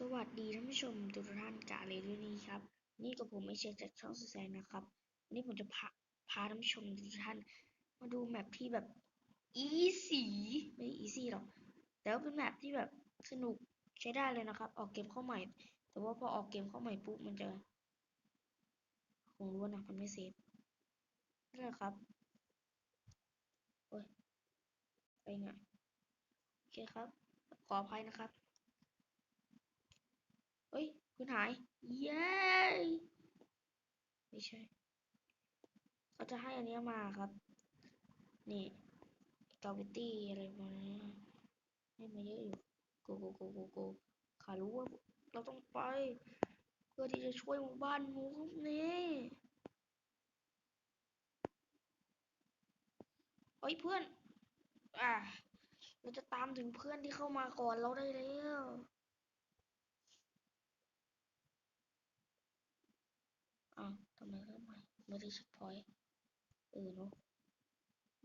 สวัสดีท่านผู้ชมทุกท่านกาเลยด้วยนี้ครับ นี่กับผมไอเชยจากช่องสแซนนะครับวันนี้ผมจะพาพาท่านผู้ชมทุกท่านมาดูแมปที่แบบอีสีไม่อีซี่หรอกแต่ว่าเป็นแมปที่แบบสนุกใช้ได้เลยนะครับ ออกเกมเข้าใหม่ แต่ว่าพอออกเกมเข้าใหม่ปุ๊บมันจะคงรู้นะมันไม่เซฟนั่นแหละครับโอ้ยไปไงโอเคครับ ขออภัยนะครับ คุณหาย เย้ไม่ใช่เขาจะให้อันนี้มาครับ นี่กาวิตี้อะไรมาให้มาเยอะอยู่กโกโกโกโกข้ารู้ว่าเราต้องไป เพื่อที่จะช่วยหมู่บ้านหมูนี่เฮ้ยเพื่อน อ่าเราจะตามถึงเพื่อนที่เข้ามาก่อนเราได้แล้ว อ้าวทำไมเริ่มใหม่ ไม่ได้เช็คพอยต์เออเนาะ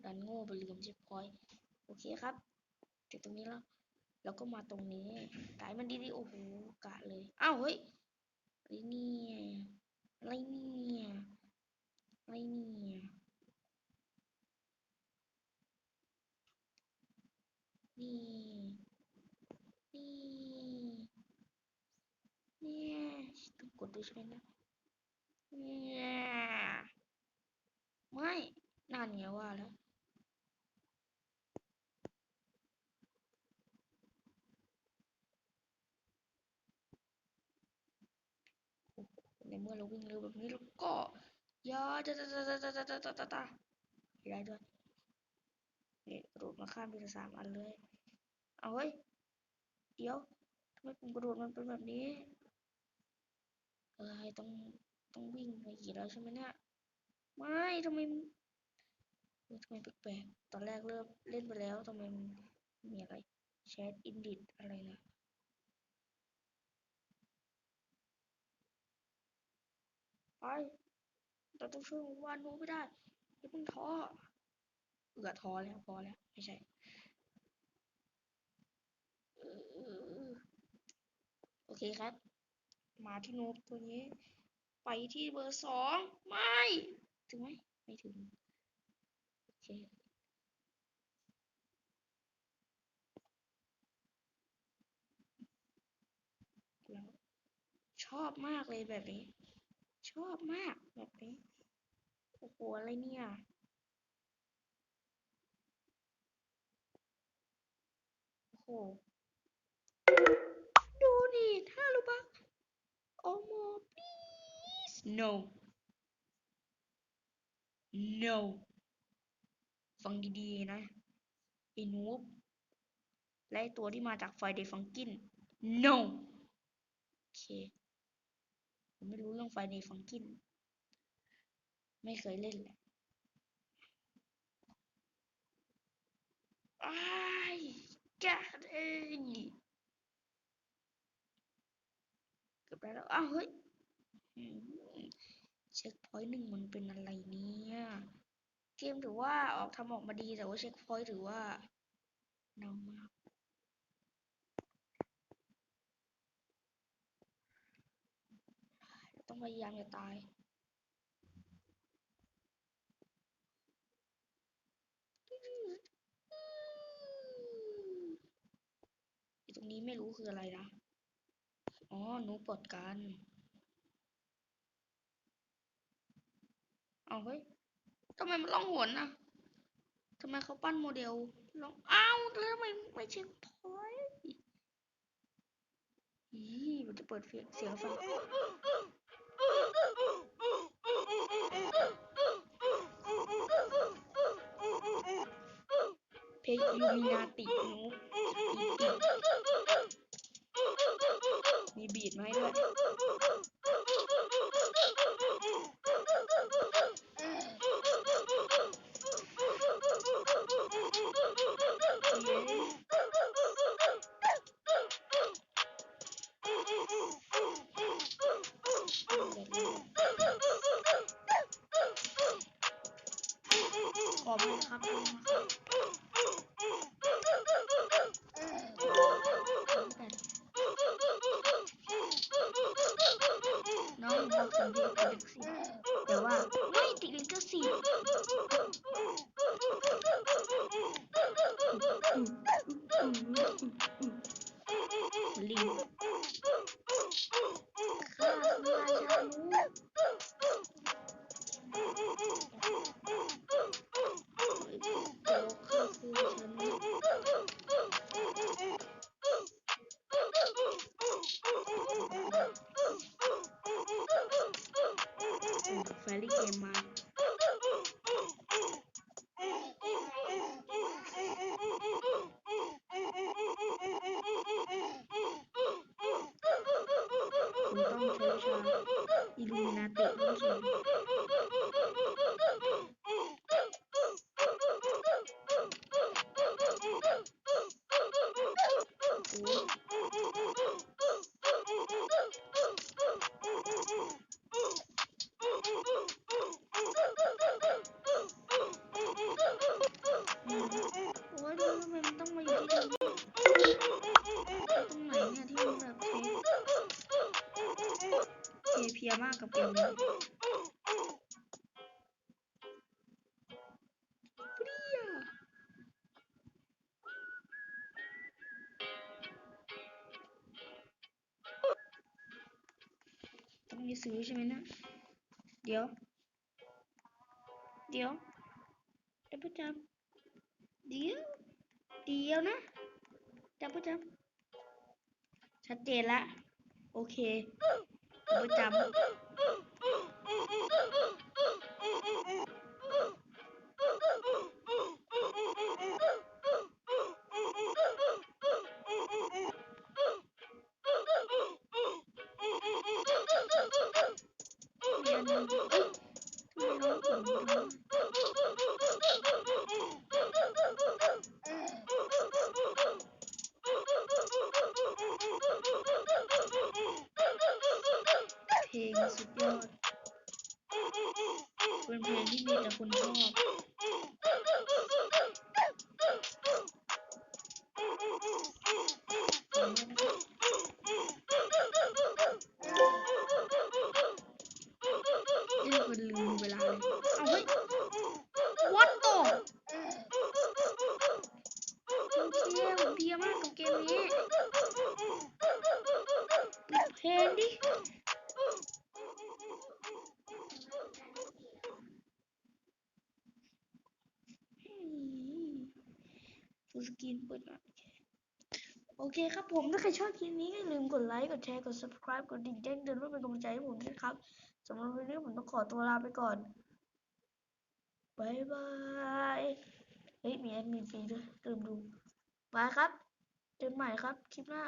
ดันโง่ไปลืมเช็คพอยต์โอเคครับถึงตรงนี้แล้วแล้วก็มาตรงนี้กด์มันดีๆโอ้โหกะเลยอ้าวเฮ้ยอะไรเนี่ยอะไรเนี่ยอะไรเนี่ยนี่นี่เนี่ยต้องกดด้วยใช่ไหมนะ ไม่นั่นไงว่าแล้วในเมื่อเราวิ่งเร็วแบบนี้แล้วก็ย่าตาตาตาตาตาตาตาตาตาได้ด้วยนี่กระโดดมาข้ามไปสามอันเลย เอาเฮ้ย เดี๋ยวทำไมผมกระโดดมันเป็นแบบนี้เออต้อง ต้องวิ่งไปอีกแล้วใช่ไหมเนี่ยไม่ทำไมทำไมแปลกๆตอนแรกเริ่มเล่นไปแล้วทำไมมีอะไรแชทอินดิ t อะไรนะไปเราต้องช่วยหมู่านู้ไม่ได้อย่าเพิ่งท้อเอือท้อแล้วพอแล้วไม่ใช่เออโอเคครับ มาที่นูบตัวนี้ ไปที่เบอร์สองไม่ ถึงไหมไม่ถึงโอเคแล้วชอบมากเลยแบบนี้ ชอบมากแบบนี้ โอ้โห อะไรเนี่ยโอ้โหดูดิถ้ารู้ปะโอโม please no no ฟังดีๆ นะไอ้นูบและตัวที่มาจากไฟเดฟังกิน no โอเค ผมไม่รู้เรื่องไฟเดฟังกิน ไม่เคยเล่นแหละอ้แกเองเกือบได้แล้วอ้าวเฮ้ย เช็คพอยต์หนึ่งมันเป็นอะไรเนี่ยเกมถือว่าออกทำออกมาดีแต่ว่าเช็คพอยต์ถือว่าเน่ามากต้องพยายามอย่าตายตรงนี้ไม่รู้คืออะไรนะ อ๋อ หนูปลดกัน เอาเฮ้ยทำไมมันล่องหนอะทำไมเขาปั้นโมเดลล่องอ้าวแล้วทำไมไม่เช็คพอยอีมันจะเปิดเสียงฟังเพลงยูมินาติหนูมีบีดมาให้ด้วย อมนะครับน้องเราสังเกตลิสิทแต่ว่าไม่ติดลิขสิทธิ์ลิง แฟรี่เกมม ยมากกับเกมนี้เรี้ยต้องมีซื้อใช่ไหมนะ เดี๋ยว เดี๋ยวดับเบิลจัมป์เดี๋ยว เดี๋ยวนะดับเบิลจัมป์ชัดเจนละ โอเค ดับเบิลจัม เพลงสุดยอด เป็นเพลงที่มีแต่คนชอบนี่คนลืมเวลาเลยเอาเฮ้ย what the โอเคผมเพียมากกับเกมนี้เพลงดิ ฟูลสกรีนเปิดก่อนโอ เคครับผม ถ้าใครชอบคลิปนี้อย่าลืมกดไลค์ กดแชร์ กด subscribe กดดิ่งแจ้งเตือนเพื่อเป็นกำลังใจให้ผมด้วยนะครับสำหรับวันนี้ผมต้องขอตัวลาไปก่อนบายบาย เฮ้ย มีแอดมินฟรีด้วยลืมดูบายครับ เจอกันใหม่ครับ คลิปหน้า